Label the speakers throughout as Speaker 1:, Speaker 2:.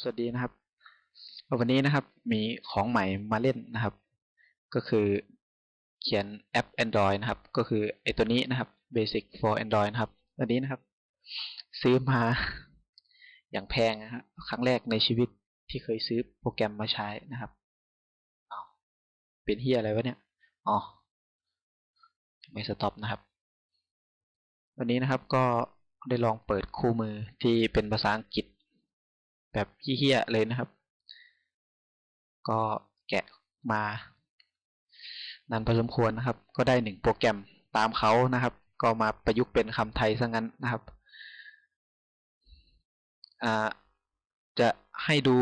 Speaker 1: สวัสดีนะครับ วันนี้นะครับมีของใหม่มาเล่นนะครับ ก็คือเขียนแอป Android นะครับ ก็คือไอตัวนี้นะครับ Basic for Android นะครับตัวนี้นะครับ ซื้อมาอย่างแพงนะฮะครั้งแรกในชีวิตที่เคยซื้อโปรแกรมมาใช้นะครับอาเป็นเฮียอะไรวะเนี่ยอ๋อไม่สต็อปนะครับ วันนี้นะครับก็ได้ลองเปิดคู่มือที่เป็นภาษาอังกฤษ แบบเฮี้ยๆเลยนะครับ ก็แกะมานานพอสมควรนะครับ ก็ได้หนึ่งโปรแกรมตามเขานะครับ ก็มาประยุกต์เป็นคำไทยซะงั้นนะครับจะให้ดู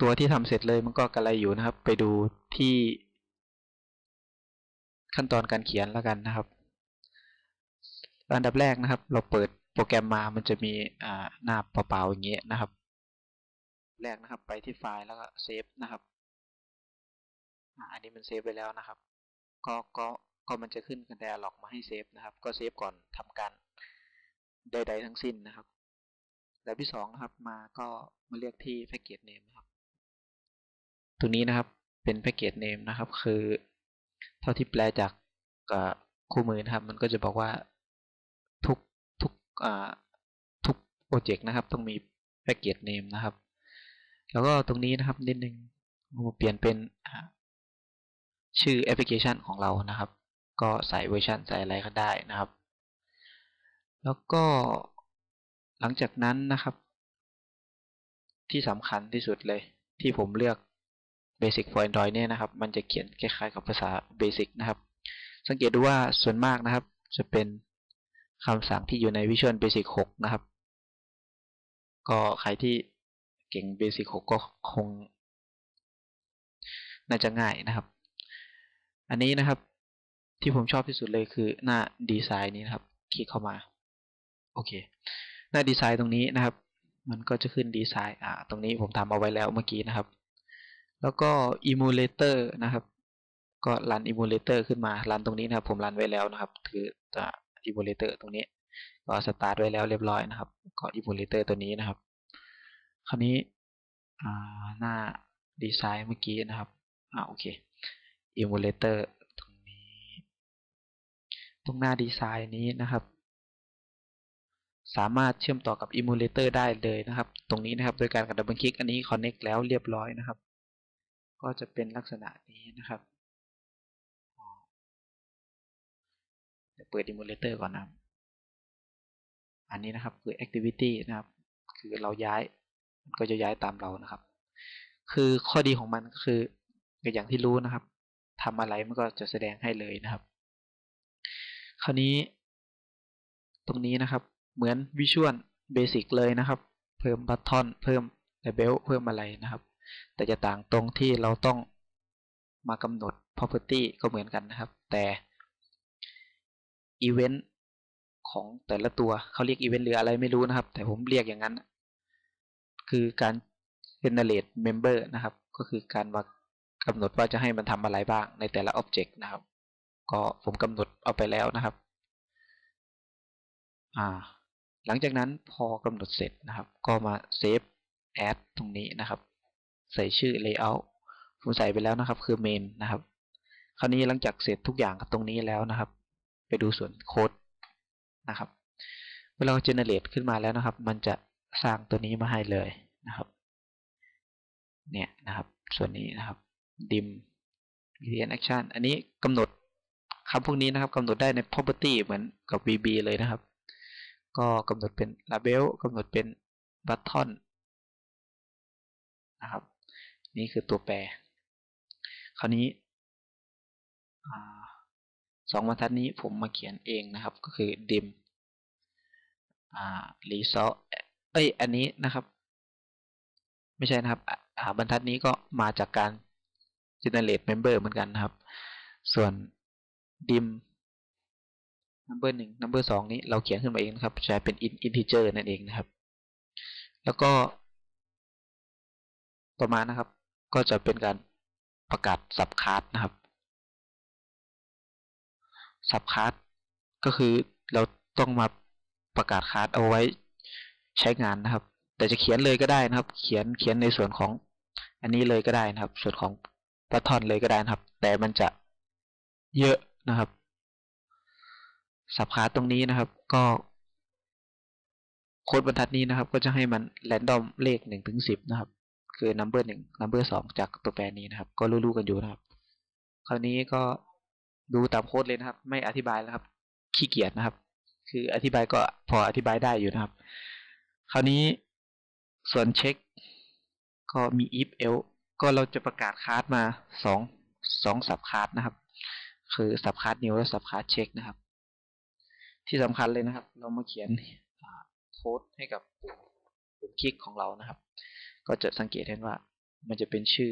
Speaker 1: ตัวที่ทำเสร็จเลยมันก็กระไรอยู่นะครับ ไปดูที่ขั้นตอนการเขียนแล้วกันนะครับ อันดับแรกนะครับ เราเปิดโปรแกรมมามันจะมีหน้าเปล่าๆอย่างเงี้ยนะครับ แรกนะครับ ไปที่ไฟล์แล้วก็เซฟนะครับอันนี้มันเซฟไปแล้วนะครับ ก็ก็ก็มันจะขึ้นกันแดร์ล็อกมาให้เซฟนะครับ ก็เซฟก่อนทำการใด ๆ ทั้งสิ้นนะครับแบบที่สองนะครับ มาก็มาเรียกที่แพ็กเกจเนมนะครับ ตรงนี้นะครับเป็นแพ็กเกจเนมนะครับ คือเท่าที่แปลจากคู่มือนะครับ มันก็จะบอกว่าทุกทุกทุกโปรเจกต์นะครับ ต้องมีแพ็กเกจเนมนะครับ แล้วก็ตรงนี้นะครับนิดนึงเปลี่ยนเป็นชื่อแอปพลิเคชันของเรานะครับ ก็ใส่เวอร์ชันใส่อะไรก็ได้นะครับ แล้วก็หลังจากนั้นนะครับ ที่สำคัญที่สุดเลย ที่ผมเลือก Basic for Android เนี่ยนะครับ มันจะเขียนคล้ายๆกับภาษา Basic นะครับ สังเกตดูว่าส่วนมากนะครับ จะเป็นคำสั่งที่อยู่ใน Visual Basic 6 นะครับ ก็ใครที่ เก่ง Basic 6ก็คง น่าจะง่ายนะครับ อันนี้นะครับที่ผมชอบที่สุดเลยคือหน้าดีไซน์นี้นะครับ คลิกเข้ามา โอเค หน้าดีไซน์ตรงนี้นะครับ มันก็จะขึ้นดีไซน์อ่าตรงนี้ผมทำเอาไว้แล้วเมื่อกี้นะครับ แล้วก็ emulator นะครับ ก็รัน emulator ขึ้นมารันตรงนี้นะครับ ผมรันไว้แล้วนะครับ คือจะ emulator ตรงนี้ก็สตาร์ทไว้แล้วเรียบร้อยนะครับ ก็ emulator ตัวนี้นะครับ คราวนี้หน้าดีไซน์เมื่อกี้นะครับอ่าโอเค emulator ตรงนี้ ตรงหน้าดีไซน์นี้นะครับ สามารถเชื่อมต่อกับ emulator ได้เลยนะครับ ตรงนี้นะครับ โดยการกดดับเบิลคลิกอันนี้ connect แล้วเรียบร้อยนะครับ ก็จะเป็นลักษณะนี้นะครับเดี๋ยวเปิด emulator ก่อนนะครับ อันนี้นะครับคือ activity นะครับ คือเราย้าย ก็จะย้ายตามเรานะครับ คือข้อดีของมันก็คืออย่างที่รู้นะครับทำอะไรมันก็จะแสดงให้เลยนะครับ คราวนี้ ตรงนี้นะครับ เหมือน Visual Basic เลยนะครับ เพิ่มบัตทอนเพิ่ม Label เพิ่มอะไรนะครับ แต่จะต่างตรงที่เราต้องมากำหนด Property ก็เหมือนกันนะครับ แต่ Event ของแต่ละตัวเขาเรียก Event หรืออะไรไม่รู้นะครับ แต่ผมเรียกอย่างนั้น คือการ generate member นะครับ ก็คือการว่ากำหนดว่าจะให้มันทำอะไรบ้างในแต่ละ Object นะครับ ก็ผมกำหนดเอาไปแล้วนะครับ อ่า หลังจากนั้นพอกำหนดเสร็จนะครับ ก็มา save add ตรงนี้นะครับ ใส่ชื่อ layout ผมใส่ไปแล้วนะครับ คือ main นะครับ คราวนี้หลังจากเสร็จทุกอย่างตรงนี้แล้วนะครับ ไปดูส่วนโค้ดนะครับ เวลา generate ขึ้นมาแล้วนะครับ มันจะ สร้างตัวนี้มาให้เลยนะครับ เนี่ยนะครับ ส่วนนี้นะครับ dim median action อันนี้กำหนดคำพวกนี้นะครับกำหนดได้ใน property เหมือนกับ VB เลยนะครับ ก็กำหนดเป็น label กำหนดเป็น button นะครับ นี่คือตัวแปร คราวนี้สองบรรทัดนี้ผมมาเขียนเองนะครับ ก็คือ dim result เอ้ย อันนี้นะครับ ไม่ใช่นะครับบรรทัดนี้ก็มาจากการ generate member เหมือนกันนะครับ ส่วน dim number หนึ่ง number สองนี้เราเขียนขึ้นมาเองนะครับ ใช้เป็น integer นั่นเองนะครับ แล้วก็ประมาณนะครับ ก็จะเป็นการประกาศ subclass นะครับ subclass ก็คือเราต้องมาประกาศคลาสเอาไว้ ใช้งานนะครับ แต่จะเขียนเลยก็ได้นะครับ เขียนเขียนในส่วนของอันนี้เลยก็ได้นะครับ ส่วนของปัทอนเลยก็ได้นะครับ แต่มันจะเยอะนะครับสับขาตรงนี้นะครับ ก็โค้ดบรรทัดนี้นะครับ ก็จะให้มันแรนดอมเลขหนึ่งถึงสิบนะครับ คือ number หนึ่ง number สองจากตัวแปรนี้นะครับ ก็รู้ๆกันอยู่นะครับ คราวนี้ก็ดูตามโค้ดเลยนะครับ ไม่อธิบายแล้วครับ ขี้เกียจนะครับ คืออธิบายก็พออธิบายได้อยู่นะครับ คราวนี้ส่วนเช็ค ก็มี if else ก็เราจะประกาศคาร์ดมาสองสองสับคาร์ดนะครับ คือสับคาร์ดนิวและสับคาร์ดเช็คนะครับ ที่สำคัญเลยนะครับ เรามาเขียนโค้ดให้กับปุ่มปุ่มคลิกของเรานะครับ ก็จะสังเกตเห็นว่ามันจะเป็นชื่อ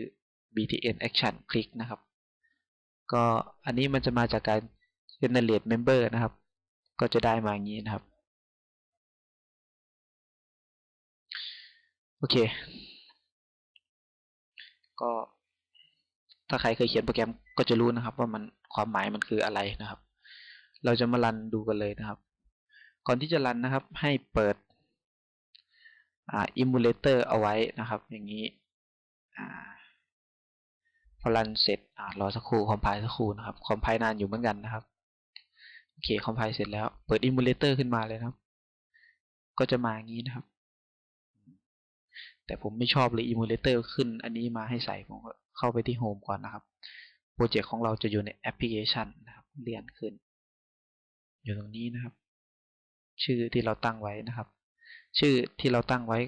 Speaker 1: btn action click นะครับ ก็อันนี้มันจะมาจากการ generate member นะครับ ก็จะได้มาอย่างนี้นะครับ โอเค ก็ถ้าใครเคยเขียนโปรแกรมก็จะรู้นะครับ ว่ามันความหมายมันคืออะไรนะครับ เราจะมารันดูกันเลยนะครับ ก่อนที่จะรันนะครับ ให้เปิดอ่า emulator เอาไว้นะครับ อย่างนี้อ่าพอรันเสร็จอ่ารอสักครู่คอมไพล์สักครู่นะครับคอมไพล์นานอยู่เหมือนกันนะครับโอเคคอมไพล์เสร็จแล้ว เปิด emulator ขึ้นมาเลยนะครับ ก็จะมาอย่างนี้นะครับ แต่ผมไม่ชอบเลย emulator ขึ้นอันนี้มาให้ใส่ผมก็เข้าไปที่ home ก่อนนะครับ โปรเจกต์ของเราจะอยู่ในแอปพลิเคชันนะครับ เลื่อนขึ้น อยู่ตรงนี้นะครับ ชื่อที่เราตั้งไว้นะครับ ชื่อที่เราตั้งไว้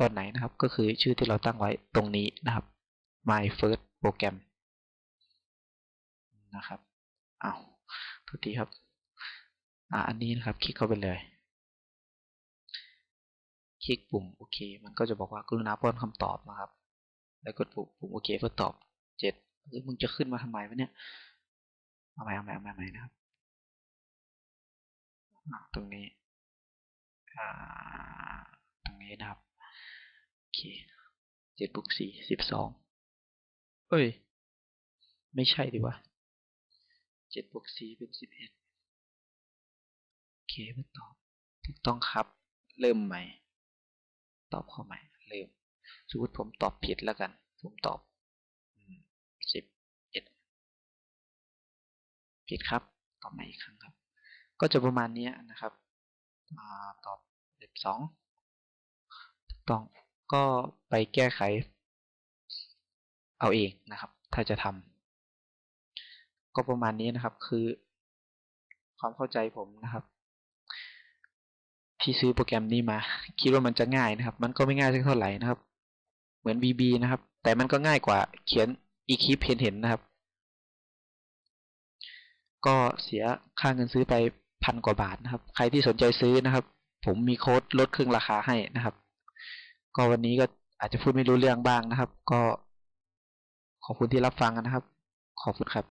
Speaker 1: ตอนไหนนะครับ ก็คือชื่อที่เราตั้งไว้ตรงนี้นะครับ my first program นะครับเอาทุกทีครับ อ่าอันนี้นะครับ คลิกเข้าไปเลย คลิกปุ่มโอเค มันก็จะบอกว่ากรุณาป้อนคำตอบนะครับ แล้วกดปุ่มปุ่มโอเคเพื่อตอบเจ็ดเฮ้ยมึงจะขึ้นมาทำไมวะเนี่ยเอาใหม่เอาใหม่เอาใหม่เอาใหม่นะครับตรงนี้อ่าตรงนี้นะครับ โอเคเจ็ดบวกสี่สิบสองเอ้ย ไม่ใช่ดีวะเจ็ดบวกสี่เป็นสิบเอ็ดโอเคเพื่อตอบถูกต้องครับ เริ่มใหม่ ตอบข้อใหม่เริ่มสมมติผมตอบผิดแล้วกัน ผมตอบสิบเอ็ดผิดครับ ตอบใหม่อีกครั้งครับ ก็จะประมาณนี้นะครับอตอบสิบสองต้องก็ไปแก้ไข เอาเองนะครับ ถ้าจะทำก็ประมาณนี้นะครับคือความเข้าใจผมนะครับ ที่ซื้อโปรแกรมนี้มา คิดว่ามันจะง่ายนะครับ มันก็ไม่ง่ายสักเท่าไหร่นะครับ เหมือน VB นะครับ แต่มันก็ง่ายกว่าเขียนอีคลิปเห็นเห็นนะครับ ก็เสียค่าเงินซื้อไปพันกว่าบาทนะครับ ใครที่สนใจซื้อนะครับ ผมมีโค้ดลดครึ่งราคาให้นะครับ ก็วันนี้ก็อาจจะพูดไม่รู้เรื่องบ้างนะครับ ก็ขอบคุณที่รับฟังนะครับ ขอบคุณครับ